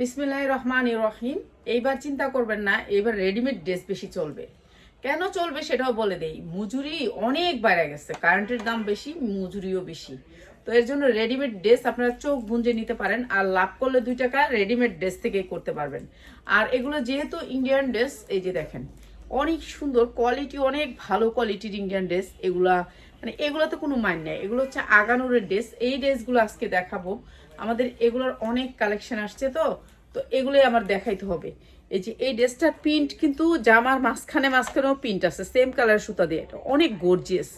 বিসমিল্লাহ রহমান রহিম। এইবার চিন্তা করবেন না এবার রেডিমেড ড্রেস বেশি চলবে। কেন চলবে সেটাও বলে দেই, মজুরি অনেক বাইরে গেছে, কারেন্টের দাম বেশি, মজুরিও বেশি। তো এর জন্য রেডিমেড ড্রেস আপনারা চোখ বুঞ্জে নিতে পারেন, আর লাভ করলে দুই টাকা রেডিমেড ড্রেস থেকেই করতে পারবেন। আর এগুলো যেহেতু ইন্ডিয়ান ড্রেস, এই যে দেখেন, অনেক সুন্দর কোয়ালিটি অনেক ভালো কোয়ালিটির ইন্ডিয়ান ড্রেস, এগুলা মানে এগুলোতে কোনো মান নেই। এগুলো হচ্ছে আগানোরের ড্রেস এই ড্রেসগুলো আজকে দেখাবো। আমাদের এগুলোর অনেক কালেকশন আসছে তো। তো এগুলোই আমার দেখাইতে হবে। এই যে এই ড্রেসটার প্রিন্ট কিন্তু জামার মাঝখানে মাঝখানেও প্রিন্ট আছে। সেম কালার সুতা দিয়ে। এটা অনেক গর্জিয়াস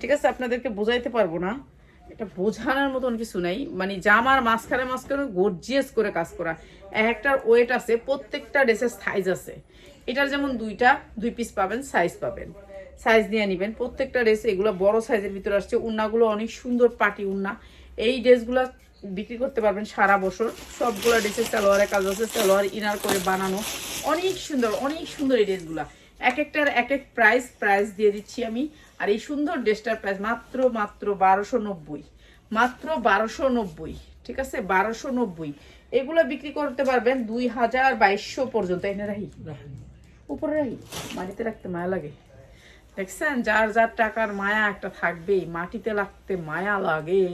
ঠিক আছে, আপনাদেরকে বোঝাইতে পারব না। এটা বোঝানোর মতন কিছু নাই। মানে জামার মাঝখানে মাঝখানে গর্জিয়াস করে কাজ করা। এক একটার ওয়েট আছে, প্রত্যেকটা ড্রেসের সাইজ আছে। এটার যেমন দুইটা, দুই পিস পাবেন সাইজ পাবেন। সাইজ নিয়ে নেবেন। প্রত্যেকটা ড্রেস এগুলো বড় সাইজের ভিতরে আসছে। উন্নাগুলো অনেক সুন্দর পাটি উন্না। এই ড্রেসগুলো বিক্রি করতে পারবেন সারা বছর। সবগুলো ড্রেসের সালোয়ারের কাজ আছে সালোয়ার ইনার করে বানানো। অনেক সুন্দর অনেক সুন্দর এই ড্রেসগুলো এক একটার এক এক প্রাইস প্রাইস দিয়ে দিচ্ছি আমি। আর এই সুন্দর ড্রেসটার প্রাইস মাত্র মাত্র বারোশো নব্বই। মাত্র বারোশো নব্বই ঠিক আছে? বারোশো নব্বই। এগুলো বিক্রি করতে পারবেন দুই হাজার বাইশশো পর্যন্ত। এনে রাখি উপরে রাখি মাটিতে রাখতে মায়া লাগে। দেখছেন? যার যার টাকার মায়া একটা থাকবেই। মাটিতে লাগতে মায়া লাগে।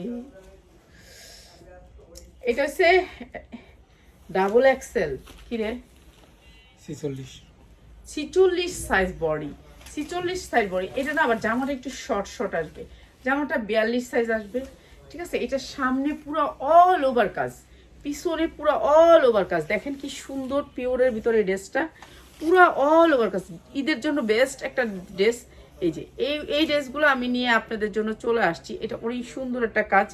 এটা হচ্ছে ডাবল এক্সেল কি রে? ছিচল্লিশ। ছিচল্লিশ সাইজ বডি ছিচল্লিশ সাইজ বডি এটা না আবার জামাটা একটু শর্ট শর্ট আসবে। জামাটা বিয়াল্লিশ সাইজ আসবে। ঠিক আছে? এটা সামনে পুরো অল ওভার কাজ। পিছনে পুরো অল ওভার কাজ। দেখেন কি সুন্দর পিওরের ভিতরে ড্রেসটা পুরো অল ওভার কাজ। ঈদের জন্য বেস্ট একটা ড্রেস এই যে, এই এই ড্রেসগুলো আমি নিয়ে আপনাদের জন্য চলে আসছি। এটা অনেক সুন্দর একটা কাজ।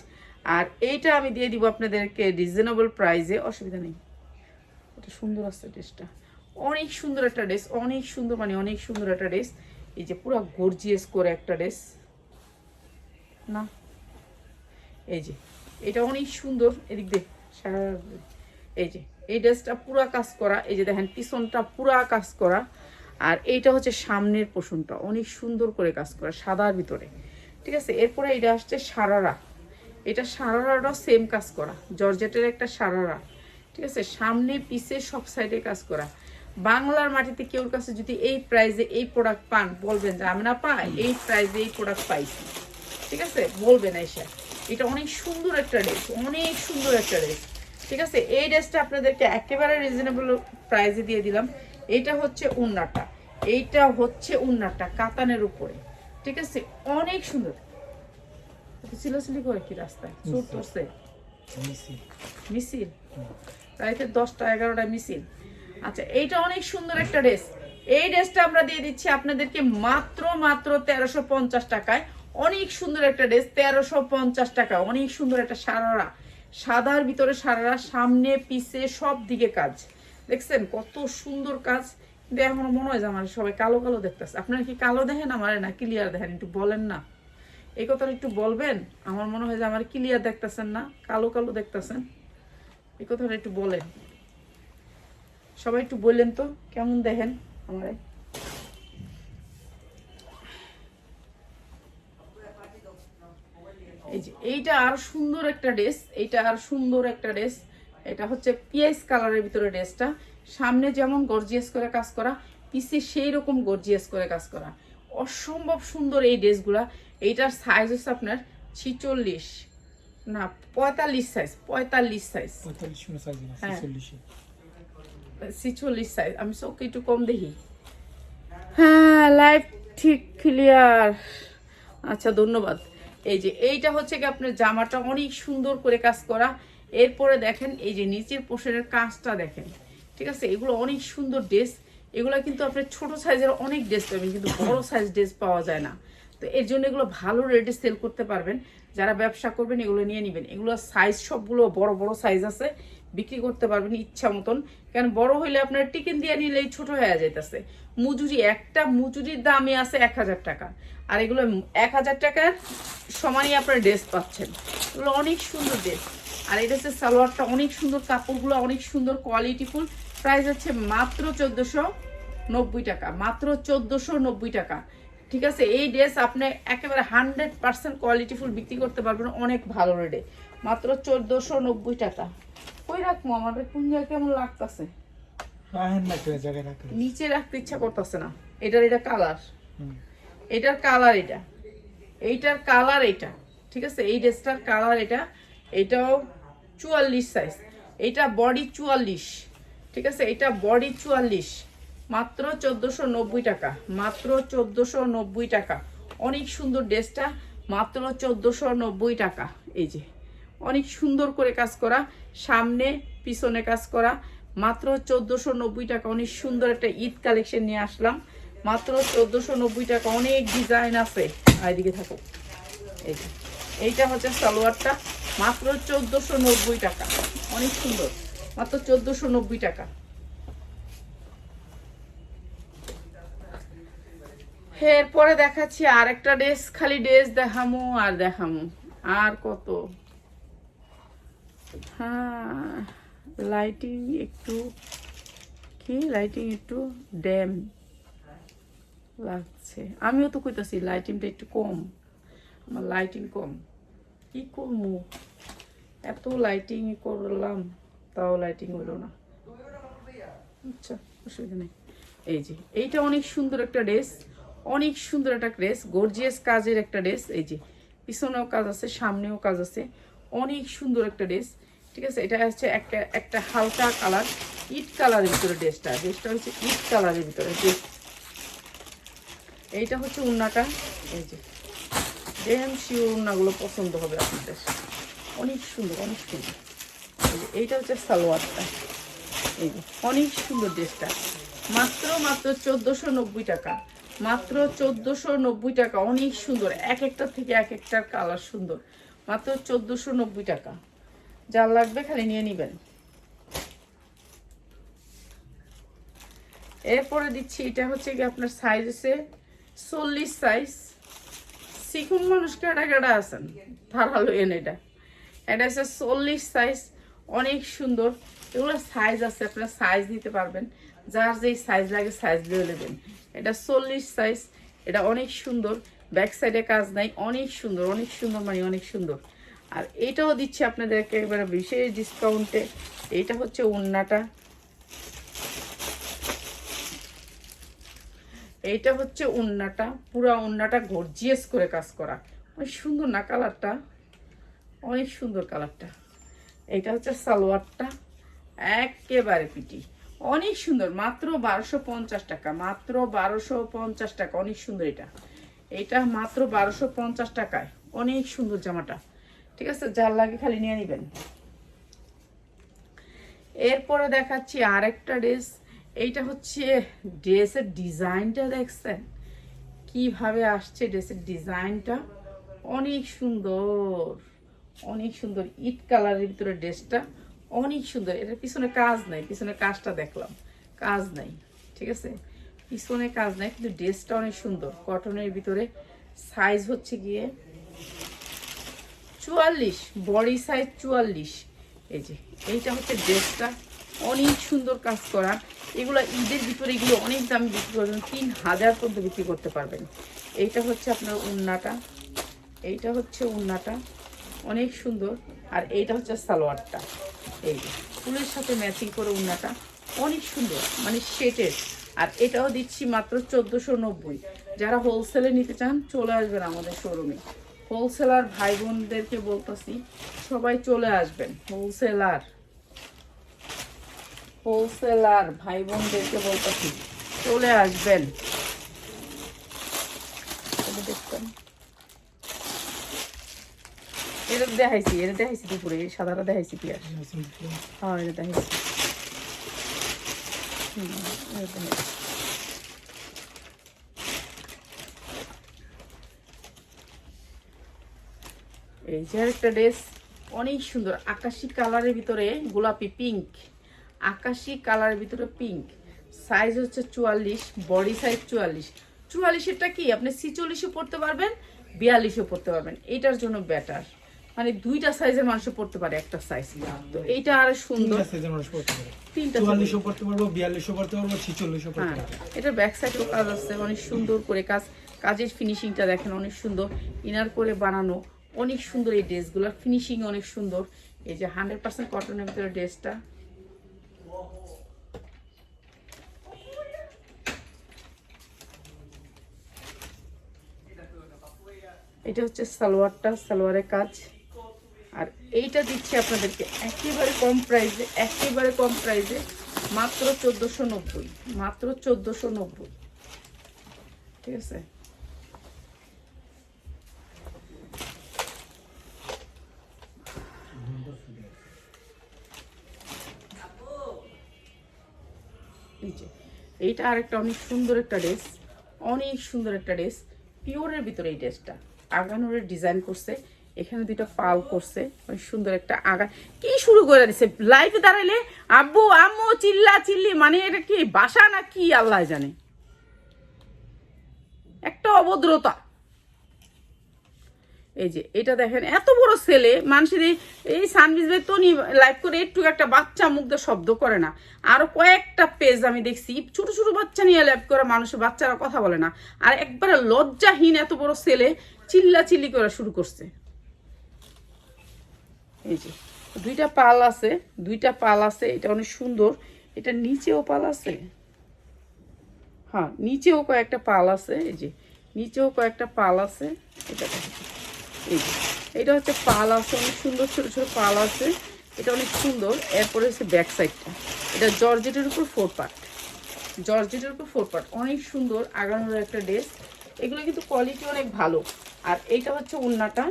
আর এইটা আমি দিয়ে দিব আপনাদেরকে রিজনেবল প্রাইসে অসুবিধা নেই। এটা সুন্দর আছে ড্রেসটা। অনেক সুন্দর একটা ড্রেস, অনেক সুন্দর মানে অনেক সুন্দর একটা ড্রেস। এই যে পুরো গর্জিয়াস করে একটা ড্রেস। না? এই যে, এটা অনেক সুন্দর। এদিক দিয়ে সারা এই যে, এই ড্রেসটা পুরা কাজ করা। এই যে দেখেন, পিছনটা পুরা কাজ করা। আর এইটা হচ্ছে সামনের পোষণটা অনেক সুন্দর করে কাজ করা সাদার ভিতরে। ঠিক আছে? এরপরে এটা আসছে সারারা। এটা সারারাটাও সেম কাজ করা। জর্জেটের একটা সারারা। ঠিক আছে? সামনে পিছে সব সাইডে কাজ করা। বাংলার মাটিতে কেউর কাছে যদি এই প্রাইজে এই প্রোডাক্ট পান বলবেন যে আমি না পাই এই প্রাইজে এই প্রোডাক্ট পাইছি। ঠিক আছে? বলবেন এসে। এটা অনেক সুন্দর একটা ড্রেস অনেক সুন্দর একটা ড্রেস ঠিক আছে? এই ড্রেসটা আপনাদেরকে একেবারে রিজনেবল প্রাইজে দিয়ে দিলাম। এইটা হচ্ছে উন্নাটা এইটা হচ্ছে উন্নাটা কাতানের উপরে ঠিক আছে? অনেক সুন্দর। সিলাসিলি করে কি রাস্তায়? মিছিল রাইতে দশটা এগারোটা মিছিল আচ্ছা এইটা অনেক সুন্দর একটা ড্রেস। এই ড্রেসটা আমরা দিয়ে দিচ্ছি আপনাদেরকে মাত্র মাত্র তেরোশো পঞ্চাশ টাকায়। অনেক সুন্দর একটা ড্রেস তেরোশো পঞ্চাশ টাকা। অনেক সুন্দর একটা সারারা। সাদার ভিতরে সারারা সামনে পিছে সব দিকে কাজ। দেখছেন, কত সুন্দর কাজ। কিন্তু এখন মনে হয় যে আমার সবাই কালো কালো দেখতেছে। আপনারা কি কালো দেখেন আমার না ক্লিয়ার দেখেন? একটু বলেন না। এই কথাটা একটু বলবেন? আমার মনে হয় যে আমার ক্লিয়ার দেখতেছেন না, কালো কালো দেখতেছেন। এই কথাটা একটু বলেন। সবাই একটু বললেন তো, কেমন দেখেন আমার? এই যে, এইটা আর সুন্দর একটা ড্রেস এইটা আর সুন্দর একটা ড্রেস এটা হচ্ছে পিএস কালারের ভিতরে ড্রেসটা। সামনে যেমন গর্জিয়াস করে কাজ করা পিছে সেই রকম গর্জিয়াস করে কাজ করা। অসম্ভব সুন্দর এই ড্রেসগুলা। এইটার সাইজ হচ্ছে আপনার ছিচল্লিশ না পঁয়তাল্লিশ সাইজ পঁয়তাল্লিশ সাইজ হ্যাঁ। ছিচল্লিশ সাইজ আমি চোখে একটু কম দেখি। হ্যাঁ লাইফ ঠিক ক্লিয়ার আচ্ছা ধন্যবাদ। এই যে এইটা হচ্ছে কি আপনার জামাটা অনেক সুন্দর করে কাজ করা। এরপরে দেখেন এই যে নিচের পোষণের কাজটা দেখেন, ঠিক আছে? এগুলো অনেক সুন্দর ড্রেস। এগুলো কিন্তু আপনার ছোট সাইজের অনেক ড্রেস পাবেন, কিন্তু বড় সাইজ ড্রেস পাওয়া যায় না। তো এর জন্য এগুলো ভালো রেটে সেল করতে পারবেন। যারা ব্যবসা করবেন, এগুলো নিয়ে নেবেন। এগুলো সাইজ সবগুলো বড় বড় সাইজ আছে, বিক্রি করতে পারবেন ইচ্ছা মতন। কারণ বড় হইলে আপনার টিকেন দিয়ে নিলেই ছোট হয়ে যাইতেছে। মজুরি, একটা মজুরির দামই আছে এক হাজার টাকা। আর এগুলো এক হাজার টাকার সমানই আপনার ড্রেস পাচ্ছেন। এগুলো অনেক সুন্দর ড্রেস আর এটা হচ্ছে সালোয়ারটা অনেক সুন্দর কাপড়গুলো অনেক সুন্দর কোয়ালিটিফুল প্রাইস হচ্ছে মাত্র চোদ্দোশো নব্বই টাকা মাত্র চোদ্দোশো নব্বই টাকা। ঠিক আছে এই ড্রেস আপনি একেবারে হান্ড্রেড পার্সেন্ট কোয়ালিটিফুল বিক্রি করতে পারবেন অনেক ভালো রেটে মাত্র চোদ্দোশো নব্বই টাকা। কই রাখব আমার কোন জায়গায় কেমন লাগতাছে? নিচে রাখতে ইচ্ছা করতেছে না। এটার এটা কালার এটার কালার এটা। এইটার কালার এটা ঠিক আছে এই ড্রেসটার কালার এটা। এটাও চুয়াল্লিশ সাইজ এটা বডি চুয়াল্লিশ। ঠিক আছে? এটা বডি চুয়াল্লিশ। মাত্র চোদ্দোশো নব্বই টাকা। মাত্র চোদ্দোশো নব্বই টাকা। অনেক সুন্দর ড্রেসটা। মাত্র চোদ্দোশো নব্বই টাকা। এই যে, অনেক সুন্দর করে কাজ করা। সামনে, পিছনে কাজ করা। মাত্র চোদ্দোশো নব্বই টাকা। অনেক সুন্দর একটা ঈদ কালেকশন নিয়ে আসলাম। মাত্র চোদ্দোশো নব্বই টাকা। অনেক ডিজাইন আছে। আর এদিকে থাকো। এই যে। এইটা হচ্ছে সালোয়ারটা। মাত্র চোদ্দোশো নব্বই টাকা। অনেক সুন্দর। মাত্র চোদ্দোশো নব্বই টাকা। এরপরে দেখাচ্ছি আর একটা ড্রেস, খালি ড্রেস দেখামু আর দেখামু। আর কত? হ্যাঁ লাইটিং একটু, কি? লাইটিং একটু ড্যাম লাগছে। আমিও তো কইতাছি লাইটিংটা একটু কম। আমার লাইটিং কম। কি করব? এত লাইটিং করলাম, তাও লাইটিং হলো না। আচ্ছা অসুবিধা নেই। এই যে, এইটা অনেক সুন্দর একটা ড্রেস অনেক সুন্দর একটা ড্রেস গর্জিয়াস কাজের একটা ড্রেস এই যে, পিছনেও কাজ আছে, সামনেও কাজ আছে, অনেক সুন্দর একটা ড্রেস ঠিক আছে? এটা হচ্ছে একটা একটা হালকা কালার ইট কালারের ভিতরে ড্রেসটা ড্রেসটা হচ্ছে ইট কালারের ভিতরে ড্রেস এইটা হচ্ছে উন্নাটা, এই যে। দেখেন শিওর উন্নাগুলো পছন্দ হবে আপনাদের। অনেক সুন্দর অনেক সুন্দর। এইটা হচ্ছে সালোয়ারটা। এই অনেক সুন্দর ড্রেসটা। মাত্র মাত্র চোদ্দোশো নব্বই টাকা। মাত্র চোদ্দোশো নব্বই টাকা, অনেক সুন্দর। এক একটা থেকে এক একটার কালার সুন্দর। মাত্র চোদ্দোশো নব্বই টাকা। যার লাগবে খালি নিয়ে নেবেন। এরপরে দিচ্ছি, এটা হচ্ছে কি আপনার সাইজ আছে চল্লিশ সাইজ শিখুন মানুষ কেডা কেডা আছেন? ধারালো এন এটা। এটা হচ্ছে চল্লিশ সাইজ অনেক সুন্দর। এগুলো সাইজ আছে, আপনারা সাইজ নিতে পারবেন। যার যেই সাইজ লাগে সাইজ দিয়ে নেবেন। এটা চল্লিশ সাইজ এটা অনেক সুন্দর। ব্যাক সাইডে কাজ নাই, অনেক সুন্দর অনেক সুন্দর মানে অনেক সুন্দর। আর এটাও দিচ্ছে আপনাদেরকে এবারে বিশেষ ডিসকাউন্টে এইটা হচ্ছে উন্নাটা এইটা হচ্ছে উন্নাটা, পুরা উন্নাটা গর্জিয়াস করে কাজ করা। অনেক সুন্দর না কালারটা? অনেক সুন্দর কালারটা। এটা হচ্ছে সালোয়ারটা, একেবারে পিটি অনেক সুন্দর, মাত্র বারোশো পঞ্চাশ টাকা, মাত্র বারোশো পঞ্চাশ টাকা, অনেক সুন্দর এটা। এটা মাত্র বারোশো পঞ্চাশ টাকায়, অনেক সুন্দর জামাটা। ঠিক আছে, যার লাগে খালি নিয়ে নেবেন। এরপরে দেখাচ্ছি আরেকটা ড্রেস। এইটা হচ্ছে ড্রেসের ডিজাইনটা দেখছেন? কীভাবে আসছে ড্রেসের ডিজাইনটা? অনেক সুন্দর অনেক সুন্দর। ইট কালারের ভিতরে ড্রেসটা অনেক সুন্দর। এটার পিছনে কাজ নাই পিছনে কাজটা দেখলাম। কাজ নাই, ঠিক আছে? পিছনে কাজ নাই, কিন্তু ড্রেসটা অনেক সুন্দর। কটনের ভিতরে সাইজ হচ্ছে গিয়ে চুয়াল্লিশ বডি সাইজ চুয়াল্লিশ। এই যে, এইটা হচ্ছে ড্রেসটা। অনেক সুন্দর কাজ করা। এগুলো ঈদের ভিতরে এগুলো অনেক দামে বিক্রি করবেন, তিন হাজার পর্যন্ত বিক্রি করতে পারবেন। এইটা হচ্ছে আপনার উন্নাটা। এইটা হচ্ছে উন্নাটা। অনেক সুন্দর। আর এইটা হচ্ছে সালোয়ারটা। এই ফুলের সাথে ম্যাচিং করে উন্নাটা। অনেক সুন্দর মানে সেটের আর এটাও দিচ্ছি মাত্র চোদ্দোশো নব্বই। যারা হোলসেলে নিতে চান, চলে আসবেন আমাদের শোরুমে হোলসেলার ভাই বোনদেরকে বলতেছি, সবাই চলে আসবেন হোলসেলার হোলসেলার ভাই বোনদেরকে বলতেছি চলে আসবেন। এটা দেখতেন এটা দেখাইছি এটা দেখাইছি দুপুরে সাদাটা দেখাইছি আর হ্যাঁ এটা দেখাইছি। এই যে একটা ড্রেস, অনেক সুন্দর। আকাশি কালারের ভিতরে গোলাপি, পিঙ্ক। আকাশি কালারের ভিতরে পিঙ্ক সাইজ হচ্ছে চুয়াল্লিশ বডি সাইজ চুয়াল্লিশ। চুয়াল্লিশেরটা কি? আপনি ছিচল্লিশও পড়তে পারবেন বিয়াল্লিশও পড়তে পারবেন। এটার জন্য বেটার মানে দুইটা সাইজের মানুষ পড়তে পারে একটা সাইজ তো এইটা আরও সুন্দর। তিনটা সাইজের মানুষ পড়তে পারে। তিনটা চুয়াল্লিশও পড়তে পারব বিয়াল্লিশও পড়তে পারব ছিচল্লিশও পড়তে পারব। এটার ব্যাক সাইডেও কাজ আছে অনেক সুন্দর করে কাজ। কাজের ফিনিশিংটা দেখেন অনেক সুন্দর। ইনার করে বানানো অনেক সুন্দর এই ড্রেসগুলোর ফিনিশিং অনেক সুন্দর। এই যে হান্ড্রেড পার্সেন্ট কটনের ভিতরে ড্রেসটা এটা হচ্ছে সালোয়ারটা, সালোয়ারের কাজ। আর এইটা দিচ্ছি আপনাদেরকে একেবারে কম প্রাইসে, একেবারে কম প্রাইসে, মাত্র চোদ্দোশো নব্বই, মাত্র চোদ্দোশো নব্বই। ঠিক আছে? এইটা আরেকটা অনেক সুন্দর একটা ড্রেস, অনেক সুন্দর একটা ড্রেস, পিওরের ভিতরে এই ড্রেসটা। আগানোরের ডিজাইন করছে, এখানে দুইটা পাল করছে ওই সুন্দর একটা আগা কি শুরু করে দিছে? লাইফে দাঁড়াইলে, আব্বু, আম্মু, চিল্লা, চিল্লি মানে এটা কি, বাসা না কি, আল্লাহ জানে। একটা অভদ্রতা। এই যে, এটা দেখেন, এত বড় ছেলে, মানুষের এই- সানবিজ ভাই তো লাইভ করে একটু একটা বাচ্চা মুগ্ধ শব্দ করে না। আরও কয়েকটা পেজ আমি দেখছি, ছোট ছোট বাচ্চা নিয়ে লাইভ করে মানুষের বাচ্চারা কথা বলে না। আর একবারে লজ্জাহীন এত বড় ছেলে চিল্লা চিল্লি করা শুরু করছে। এই যে, দুইটা পাল আছে, দুইটা পাল আছে, এটা অনেক সুন্দর। এটা নিচেও পাল আছে? হ্যাঁ নিচেও কয়েকটা পাল আছে, এই যে, নিচেও কয়েকটা পাল আছে। এটা। এই এটা হচ্ছে পাল আছে, অনেক সুন্দর ছোট ছোট পাল আছে। এটা অনেক সুন্দর, এরপরে হচ্ছে ব্যাক সাইডটা এটা জর্জেটের উপর ফোর পার্ট জর্জেটের উপর ফোর পার্ট অনেক সুন্দর, আগানোর একটা ড্রেস এগুলো কিন্তু কোয়ালিটি অনেক ভালো। আর এইটা হচ্ছে উন্নাটা,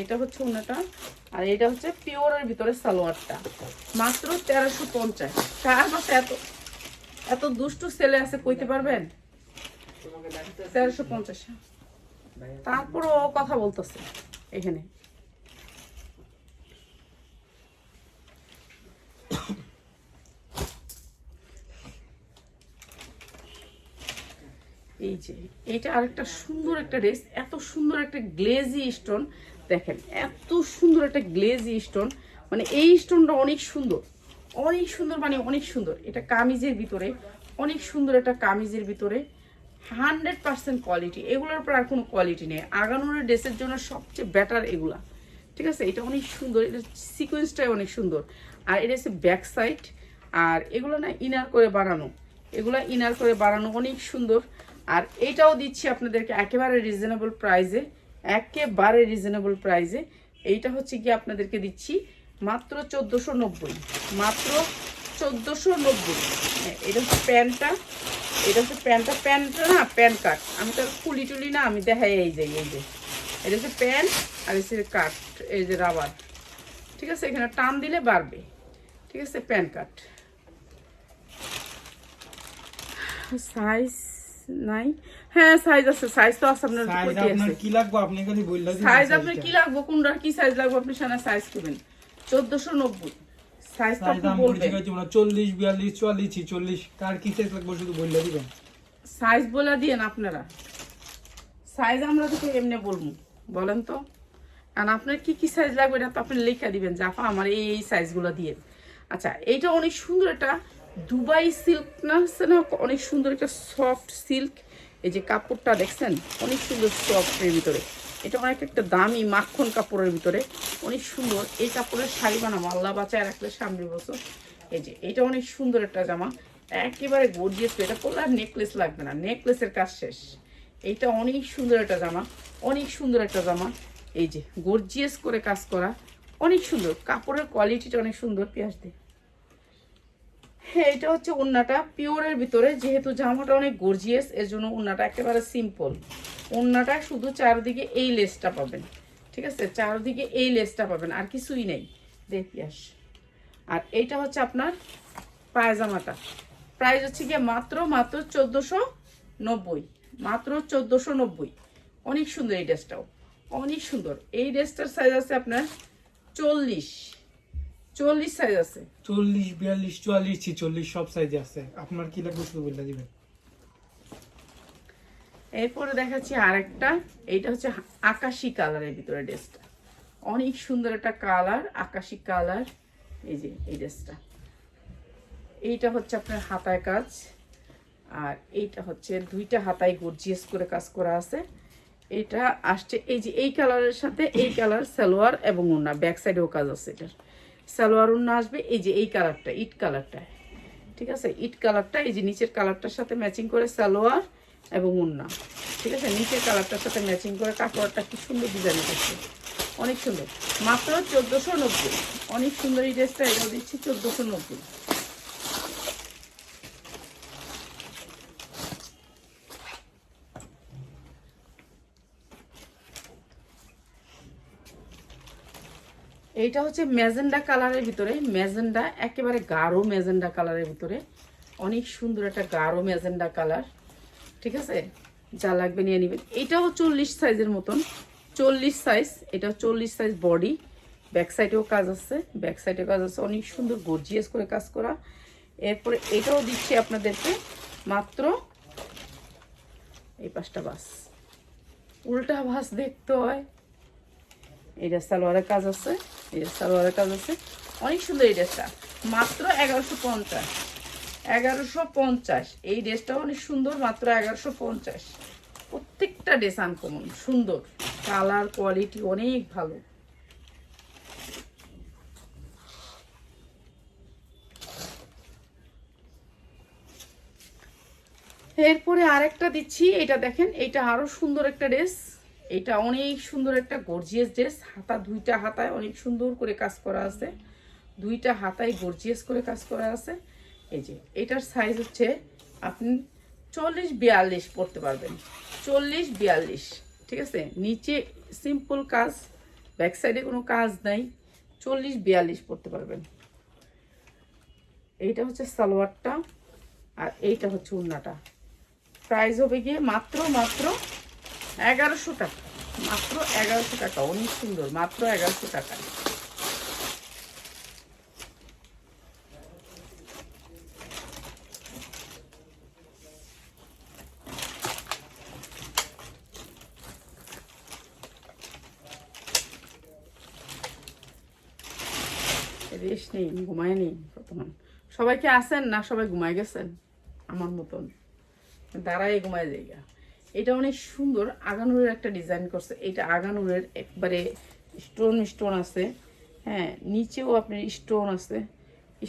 এইটা হচ্ছে উন্নাটা, আর এটা হচ্ছে পিওরের ভিতরে সালোয়ারটা। মাত্র তেরোশো পঞ্চাশ। কার মাসে এত এত দুষ্টু ছেলে আছে, কইতে পারবেন? তেরোশো পঞ্চাশ। তারপরও কথা বলতেছে। এখানে। এই যে, এটা আরেকটা সুন্দর একটা ড্রেস এত সুন্দর একটা গ্লেজি স্টোন, দেখেন, এত সুন্দর একটা গ্লেজি স্টোন মানে এই স্টোনটা অনেক সুন্দর অনেক সুন্দর মানে অনেক সুন্দর, এটা কামিজের ভিতরে, অনেক সুন্দর একটা কামিজের ভিতরে হান্ড্রেড পার্সেন্ট কোয়ালিটি এগুলোর উপর আর কোনো কোয়ালিটি নেই। আগানোর ড্রেসের জন্য সবচেয়ে বেটার এগুলা। ঠিক আছে? এটা অনেক সুন্দর। এটা সিকোয়েন্সটাই অনেক সুন্দর। আর এটা হচ্ছে ব্যাক সাইড আর এগুলো না ইনার করে বানানো। এগুলো ইনার করে বানানো অনেক সুন্দর। আর এইটাও দিচ্ছি আপনাদেরকে একেবারে রিজনেবল প্রাইসে একেবারে রিজনেবল প্রাইসে এইটা হচ্ছে কি আপনাদেরকে দিচ্ছি মাত্র চোদ্দোশো মাত্র চোদ্দোশো নব্বই। হ্যাঁ, এটা হচ্ছে প্যান্টটা। এটা হচ্ছে প্যান্টটা প্যান্টটা না প্যান্ট কাট। আমি তো কুলি টুলি না আমি দেখাই এই যে এই যে। এটা হচ্ছে প্যান্ট আর এসে কাট এই যে রাবার। ঠিক আছে এখানে টান দিলে বাড়বে। ঠিক আছে প্যান্ট কাট। সাইজ নাই? হ্যাঁ সাইজ আছে সাইজ তো আছে আপনার কি লাগবে? আপনি খালি বললেন সাইজ আপনার কি লাগবে? কোনটা কি সাইজ লাগবে? আপনি সানা সাইজ দিবেন। নব্বই। আর আপনার কি কি সাইজ লাগবে এটা তো আপনি লিখে দিবেন জাফা আমার এই এই সাইজগুলো দিয়ে। আচ্ছা এইটা অনেক সুন্দর এটা দুবাই সিল্ক না না? অনেক সুন্দর একটা সফট সিল্ক এই যে কাপড়টা দেখছেন অনেক সুন্দর সফট এর ভিতরে। এটা অনেক একটা দামি মাখন কাপড়ের ভিতরে। অনেক সুন্দর। এই কাপড়ের শাড়ি বানাবো, আল্লাহ বাঁচায় রাখলে সামনের বছর। এই যে, এটা অনেক সুন্দর একটা জামা। একেবারে গর্জিয়াস এটা পরলে আর নেকলেস লাগবে না। নেকলেসের কাজ শেষ। এইটা অনেক সুন্দর একটা জামা। অনেক সুন্দর একটা জামা। এই যে গর্জিয়াস করে কাজ করা। অনেক সুন্দর। কাপড়ের কোয়ালিটিটা অনেক সুন্দর, পেঁয়াজ দিয়ে। এটা হচ্ছে ওন্নাটা পিওরের ভিতরে, যেহেতু জামাটা অনেক গর্জিয়াস এর জন্য ওন্নাটা একেবারে সিম্পল ওন্নাটা শুধু চারদিকে এই লেসটা পাবেন, ঠিক আছে? চারদিকে এই লেসটা পাবেন, আর কিছুই নেই। দেখ পিয়াস আর এইটা হচ্ছে আপনার পায়জামাটা। প্রাইস হচ্ছে গিয়ে মাত্র মাত্র চোদ্দোশো নব্বই। মাত্র চোদ্দোশো নব্বই। অনেক সুন্দর এই ড্রেসটাও অনেক সুন্দর। এই ড্রেসটার সাইজ আছে আপনার চল্লিশ। চল্লিশ সাইজ আছে। চল্লিশ বিয়াল্লিশ চুয়াল্লিশ ছিচল্লিশ সব সাইজে আছে। আপনার কি লাগবে শুধু বললে দিবেন? এরপরে দেখাচ্ছি আরেকটা। এইটা হচ্ছে আকাশি কালারের ভিতরে ড্রেসটা অনেক সুন্দর একটা কালার আকাশি কালার। এই যে এই ড্রেসটা এইটা হচ্ছে আপনার হাতায় কাজ। আর এইটা হচ্ছে দুইটা হাতায় গর্জিয়াস করে কাজ করা আছে। এটা আসছে এই যে এই কালারের সাথে এই কালার সালোয়ার এবং ওনা ব্যাক সাইডেও কাজ আছে এটার। সালোয়ার ওড়না আসবে, এই যে এই কালারটা, ইট কালারটা। ঠিক আছে? ইট কালারটা, এই যে নিচের কালারটার সাথে ম্যাচিং করে সালোয়ার এবং উন্না। ঠিক আছে? নিচের কালারটার সাথে ম্যাচিং করে কাপড়টা কি সুন্দর ডিজাইন করছে অনেক সুন্দর। মাত্র চোদ্দোশো নব্বই। অনেক সুন্দর এই ড্রেসটা, এটাও দিচ্ছি চোদ্দোশো নব্বই। এইটা হচ্ছে ম্যাজেন্ডা কালারের ভিতরে। ম্যাজেন্ডা, একেবারে গাঢ় ম্যাজেন্ডা কালারের ভিতরে। অনেক সুন্দর একটা গাঢ় ম্যাজেন্ডা কালার। ঠিক আছে? যা লাগবে নিয়ে নেবেন। এটাও চল্লিশ সাইজের মতন। চল্লিশ সাইজ এটা চল্লিশ সাইজ বডি। ব্যাক সাইডেও কাজ আছে, ব্যাক সাইডেও কাজ আছে। অনেক সুন্দর, গর্জিয়াস করে কাজ করা। এরপরে এটাও দিচ্ছি আপনাদেরকে মাত্র এই পাঁচটা বাস উল্টা ভাস দেখতে হয়। এটা সালোয়ারের কাজ আছে। সালোয়ারের কাজ আছে। অনেক সুন্দর এই ড্রেসটা। মাত্র এগারোশো পঞ্চাশ। এগারোশো পঞ্চাশ। এই ড্রেসটাও অনেক সুন্দর, মাত্র এগারোশো পঞ্চাশ। প্রত্যেকটা ড্রেস আনকমন সুন্দর। কালার কোয়ালিটি অনেক ভালো। এরপরে আরেকটা দিচ্ছি, এটা দেখেন, এটা আরও সুন্দর একটা ড্রেস। এটা অনেক সুন্দর একটা গর্জিয়াস ড্রেস হাতা দুইটা হাতায় অনেক সুন্দর করে কাজ করা আছে। দুইটা হাতায় গর্জিয়াস করে কাজ করা আছে। এই যে, এটার সাইজ হচ্ছে আপনি চল্লিশ বিয়াল্লিশ পড়তে পারবেন। চল্লিশ বিয়াল্লিশ, ঠিক আছে? নিচে সিম্পল কাজ ব্যাক সাইডে কোনো কাজ নাই। চল্লিশ বিয়াল্লিশ পড়তে পারবেন। এইটা হচ্ছে সালোয়ারটা আর এইটা হচ্ছে উন্নাটা প্রাইস হবে গিয়ে মাত্র মাত্র এগারোশো টাকা। মাত্র এগারোশো টাকা, অনেক সুন্দর, মাত্র এগারোশো টাকা। রেস্ট নেই, ঘুমায় নেই বর্তমান। সবাই কি আসেন না সবাই ঘুমায় গেছেন? আমার মতন। দাঁড়াই ঘুমায় জায়গা। এটা অনেক সুন্দর আগানুরের একটা ডিজাইন করছে। এটা আগানুরের একবারে স্টোন স্টোন আছে। হ্যাঁ নিচেও আপনার স্টোন আছে।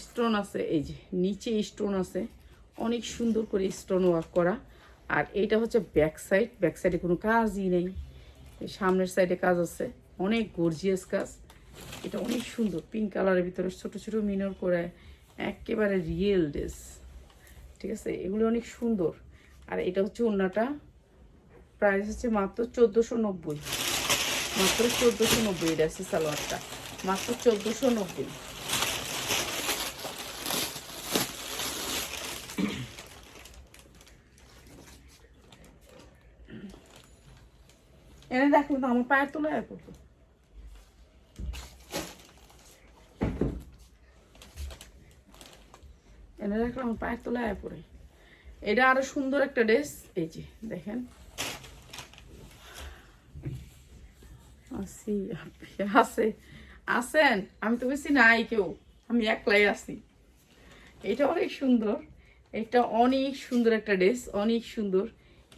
স্টোন আছে, এই যে নিচে স্টোন আছে। অনেক সুন্দর করে স্টোন ওয়ার্ক করা। আর এটা হচ্ছে ব্যাক সাইড ব্যাক সাইডে কোনো কাজই নেই। সামনের সাইডে কাজ আছে। অনেক গর্জিয়াস কাজ। এটা অনেক সুন্দর। পিঙ্ক কালারের ভিতরে ছোট ছোট মিনর করে একেবারে রিয়েল ড্রেস ঠিক আছে? এগুলো অনেক সুন্দর। আর এটা হচ্ছে ওড়নাটা প্রাইস হচ্ছে মাত্র চোদ্দোশো নব্বই। মাত্র চোদ্দোশো নব্বই এটা আছে সালোয়ারটা। মাত্র চোদ্দোশো নব্বই। এনে দেখল তো আমার পায়ের তলায় পড়তো। এনে আমার পায়ের তলায় পড়ে। এটা আরও সুন্দর একটা ড্রেস। এই যে, দেখেন। আসি আছে আছেন আমি তো বেশি নাই কেউ, আমি একলাই আছি। এটা অনেক সুন্দর, এটা অনেক সুন্দর একটা ড্রেস, অনেক সুন্দর।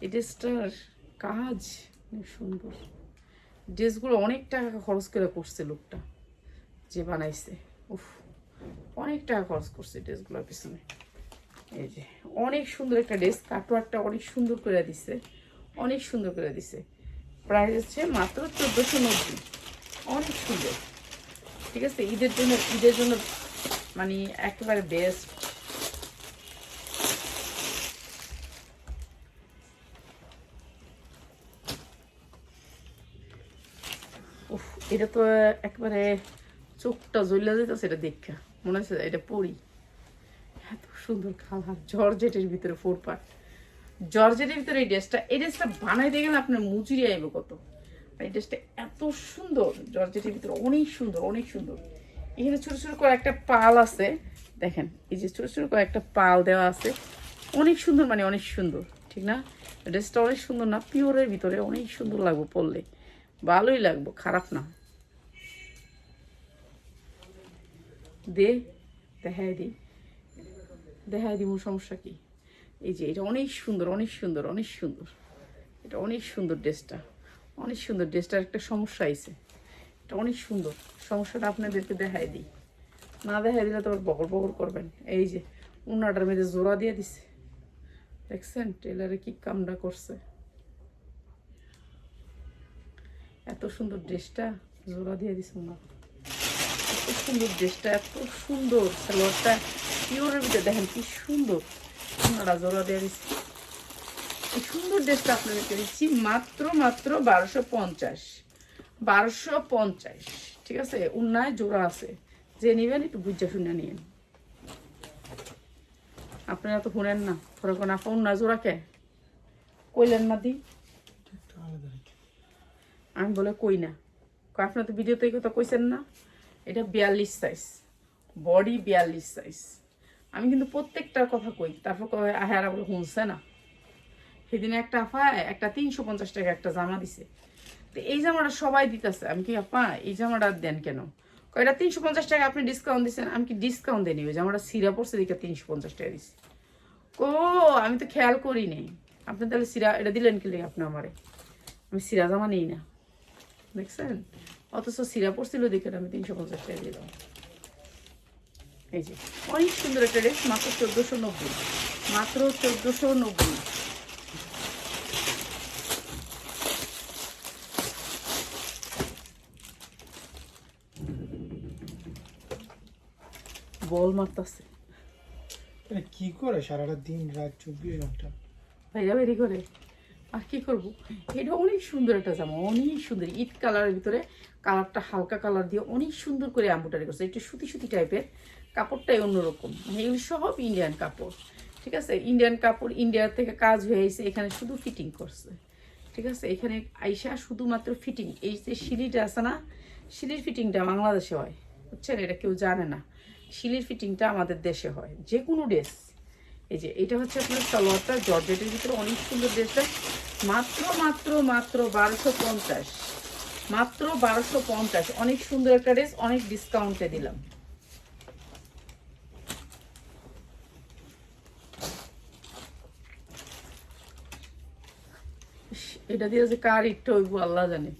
এই ড্রেসটার কাজ অনেক সুন্দর। ড্রেসগুলো অনেক টাকা খরচ করে করছে লোকটা, যে বানাইছে। উফ, অনেক টাকা খরচ করছে ড্রেসগুলোর পিছনে। এই যে, অনেক সুন্দর একটা ড্রেস কাটোয়ারটা অনেক সুন্দর করে দিছে, অনেক সুন্দর করে দিছে। প্রাইস হচ্ছে মাত্র চোদ্দোশো নব্বই। অনেক সুন্দর। ঠিক আছে? ঈদের জন্য ঈদের জন্য মানে একেবারে বেস্ট এটা তো একেবারে চোখটা জ্বলে যেতেছে এটা দেখা। মনে হচ্ছে এটা পড়ি এত সুন্দর কালার জর্জেটের ভিতরে ফোর পার্ট জর্জেটের ভিতরে এই ড্রেসটা এই ড্রেসটা বানাইতে গেলে আপনার মজুরি আইবে কত? এই ড্রেসটা এত সুন্দর, জর্জেটের ভিতরে অনেক সুন্দর অনেক সুন্দর। এখানে ছোটো ছোটো করে একটা পাল আছে, দেখেন, এই যে ছোট ছোট করে একটা পাল দেওয়া আছে, অনেক সুন্দর মানে অনেক সুন্দর, ঠিক না? ড্রেসটা অনেক সুন্দর না, পিওরের ভিতরে অনেক সুন্দর লাগবে পরলে, ভালোই লাগবে, খারাপ না। দে, দেখাই দিই দেখাই দিব সমস্যা কি? এই যে এটা অনেক সুন্দর অনেক সুন্দর অনেক সুন্দর। এটা অনেক সুন্দর ড্রেসটা। অনেক সুন্দর ড্রেসটার একটা সমস্যা আইছে। এটা অনেক সুন্দর। সমস্যাটা আপনাদেরকে দেখাই দিই। না দেখাই দিলে তো বকর বকর করবেন। এই যে উন্নাটার মধ্যে জোড়া দিয়ে দিছে। দেখছেন? টেলারে কি কামটা করছে। এত সুন্দর ড্রেসটা জোড়া দিয়ে দিছে উন্না এত সুন্দর ড্রেসটা, এত সুন্দর সালোয়ারটা। পিওরের ভিতরে দেখেন কি সুন্দর। জোড়া দিয়ে দিছে এই সুন্দর ড্রেসটা আপনাদেরকে দিচ্ছি মাত্র মাত্র বারোশো পঞ্চাশ। বারোশো পঞ্চাশ, ঠিক আছে? উন্নায় জোড়া আছে। যে নেবেন একটু বুঝা শুনে নিন। আপনারা তো শুনেন না। পরে কোন আপা উন্না জোড়া কে? কইলেন না দি। আমি বলে কই না। আপনার তো ভিডিওতে কথা কইছেন না। এটা বিয়াল্লিশ সাইজ বডি বিয়াল্লিশ সাইজ আমি কিন্তু প্রত্যেকটার কথা কই। তারপর আর বলে শুনছে না। সেদিনে একটা আফা, একটা তিনশো পঞ্চাশ টাকা একটা জামা দিছে। তো এই জামাটা সবাই দিতেছে। আমি কি, আপা, এই জামাটা দেন কেন? কয়, এটা তিনশো পঞ্চাশ টাকা আপনি ডিসকাউন্ট দিচ্ছেন আমি কি ডিসকাউন্ট দেনি ওই জামাটা সিরা পড়ছে দিকে তিনশো পঞ্চাশ টাকা দিছি। ও আমি তো খেয়াল করিনি আপনি তাহলে সিরা, এটা দিলেন কি আপনি আমারে? আমি সিরা জামা নেই না। দেখছেন? অথচ সিরা পড়ছিল দেখে আমি তিনশো পঞ্চাশ টাকা দিলাম। এই যে অনেক সুন্দর একটা ড্রেস মাত্র চোদ্দোশো নব্বই। মাত্র চোদ্দোশো নব্বই। বল মারতাছে। কি করে? সারাটা দিন রাত চব্বিশ ঘণ্টা। ভাইয়া বেরি করে। আর কি করব? এটা অনেক সুন্দর একটা জামা অনেক সুন্দর। ঈদ কালারের ভিতরে কালারটা হালকা কালার দিয়ে অনেক সুন্দর করে এম্বোটারি করছে। একটু সুতি সুতি টাইপের কাপড়টাই অন্যরকম। মানে এগুলো সব ইন্ডিয়ান কাপড়, ঠিক আছে? ইন্ডিয়ান কাপড় ইন্ডিয়া থেকে কাজ হয়ে এসে এখানে শুধু ফিটিং করছে, ঠিক আছে? এখানে আইসা শুধুমাত্র ফিটিং এই যে শিলিটা আছে না শিলির ফিটিংটা বাংলাদেশে হয়, বুঝছেন? এটা কেউ জানে না। শিলির ফিটিংটা আমাদের দেশে হয় যে কোনো ড্রেস এই যে এটা হচ্ছে আপনার সালোয়ারটা, জর্জেটের ভিতরে অনেক সুন্দর ড্রেসটা মাত্র মাত্র মাত্র বারোশো পঞ্চাশ, মাত্র বারোশো পঞ্চাশ। অনেক সুন্দর একটা ড্রেস অনেক ডিসকাউন্টে দিলাম। এটা দিয়ে যে কার ইটটা হইব, আল্লাহ জানে।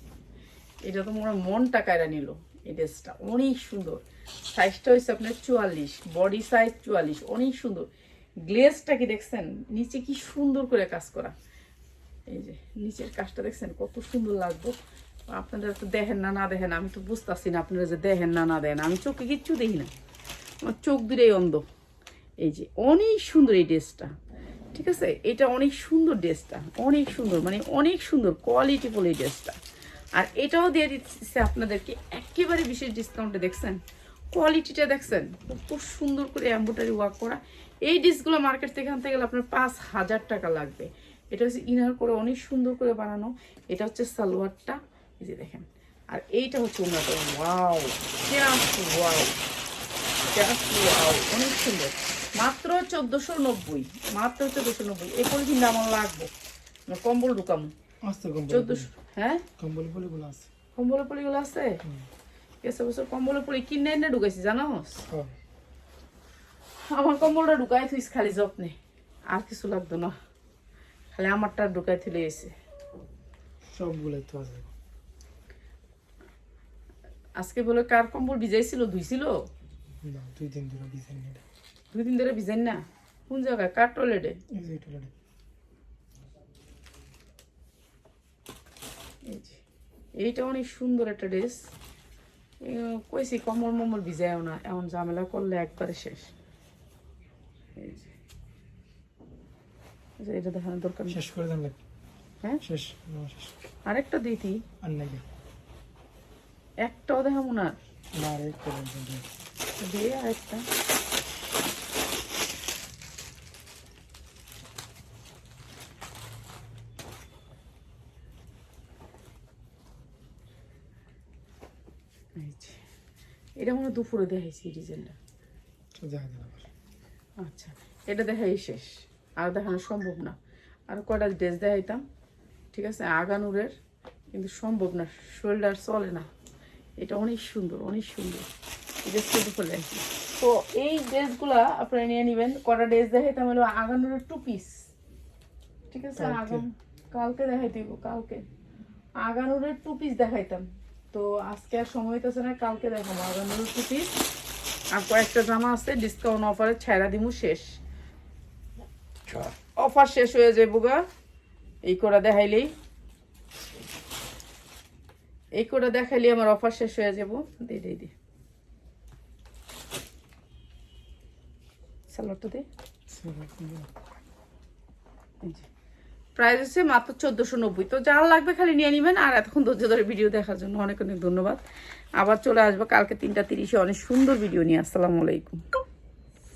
এটা তো মনে হয় মন টাকায়রা নিল, এই ড্রেসটা। অনেক সুন্দর। সাইজটা হয়েছে আপনার চুয়াল্লিশ বডি সাইজ চুয়াল্লিশ, অনেক সুন্দর। গ্লেজটা কি দেখছেন? নিচে কি সুন্দর করে কাজ করা। এই যে, নিচের কাজটা দেখছেন, কত সুন্দর লাগবে। আপনারা তো দেখেন না না দেখেন, আমি তো বুঝতেছি না আপনারা যে দেখেন না না দেখেন। আমি চোখে কিচ্ছু দেখি না। আমার চোখ দূরেই অন্ধ। এই যে, অনেক সুন্দর এই ড্রেসটা। ঠিক আছে? এটা অনেক সুন্দর ড্রেসটা, অনেক সুন্দর মানে অনেক সুন্দর কোয়ালিটিফুল এই ড্রেসটা। আর এটাও দিয়ে দিচ্ছে আপনাদেরকে, একেবারে বিশেষ ডিসকাউন্টে দেখছেন? কোয়ালিটিটা দেখছেন? খুব সুন্দর করে এম্বোটারি ওয়ার্ক করা। এই ডিসগুলো মার্কেট থেকে আনতে গেলে আপনার পাঁচ হাজার টাকা লাগবে। এটা হচ্ছে ইনার করে অনেক সুন্দর করে বানানো। এটা হচ্ছে সালোয়ারটা, এই যে দেখেন। আর এইটা হচ্ছে ওনাটা ওয়াও ওয়াও অনেক সুন্দর। মাত্র চোদ্দোশো নব্বই মাত্র চোদ্দোশো নব্বই। এই পলিথিনটা আমার লাগবে। কম্বল ঢুকামো। কম্বল চোদ্দোশো হ্যাঁ? কম্বল বলিগুলো আছে পলিগুলো আছে গেছে বছর কম্বলের পলি কিনে এনে ঢুকাইছি হ্যাঁ আমার কম্বলটা ঢুকাই থুইস খালি যত্নে। আর কিছু লাগতো না। খালি আমারটা ঢুকাই থুলে এসে সবগুলো তো আছে। আজকে বলে কার কম্বল ভিজাইছিল ধুইছিল? না দুই দিন ধরে দুই দিন ধরে ভিজাই না? কোন জায়গায়? কার টয়লেটে এইটা অনেক সুন্দর একটা ড্রেস কইছি কমল মমল ভিজায়ও না। এমন ঝামেলা করলে একবারে শেষ। এই এটা দেখানোর দরকার নেই। শেষ করে দেন হ্যাঁ? শেষ আরেকটা দিতি আর নাকি একটাও দেখাবো না। না আর এক দিয়ে আরেকটা এই যে। এটা মনে দুপুরে দেখাইছি ডিজাইনটা। আচ্ছা এটা দেখাই শেষ। আর দেখানো সম্ভব না। আর কয়টা ড্রেস দেখাইতাম ঠিক আছে? আগানুরের কিন্তু সম্ভব না শোল্ডার চলে না। এটা অনেক সুন্দর অনেক সুন্দর। এই ড্রেসটা দুপুরে দেখাইছি তো এই ড্রেসগুলা আপনারা নিয়ে নেবেন। কটা ড্রেস দেখাইতাম হলো আগানুরের টু পিস ঠিক আছে? আগাম কালকে দেখাই দিব কালকে। আগানুরের টু পিস দেখাইতাম। তো আজকে আর সময় হইতেছে না কালকে দেখাবো। আগানুরের টু পিস আর কয়েকটা জামা আছে ডিসকাউন্ট অফারে ছাড়া দিমু শেষ। অফার শেষ হয়ে যাব গা। এই করে দেখাইলেই। এই করে দেখাইলে আমার অফার শেষ হয়ে যাব দে দে দে। স্যালাডটা দে। প্রাইস হচ্ছে মাত্র চোদ্দোশো নব্বই। তো যা লাগবে খালি নিয়ে নেবেন, আর এতক্ষণ ধৈর্য ধরে ভিডিও দেখার জন্য অনেক অনেক ধন্যবাদ। আবার চলে আসব কালকে তিনটা তিরিশে অনেক সুন্দর ভিডিও নিয়ে। আসসালামু আলাইকুম।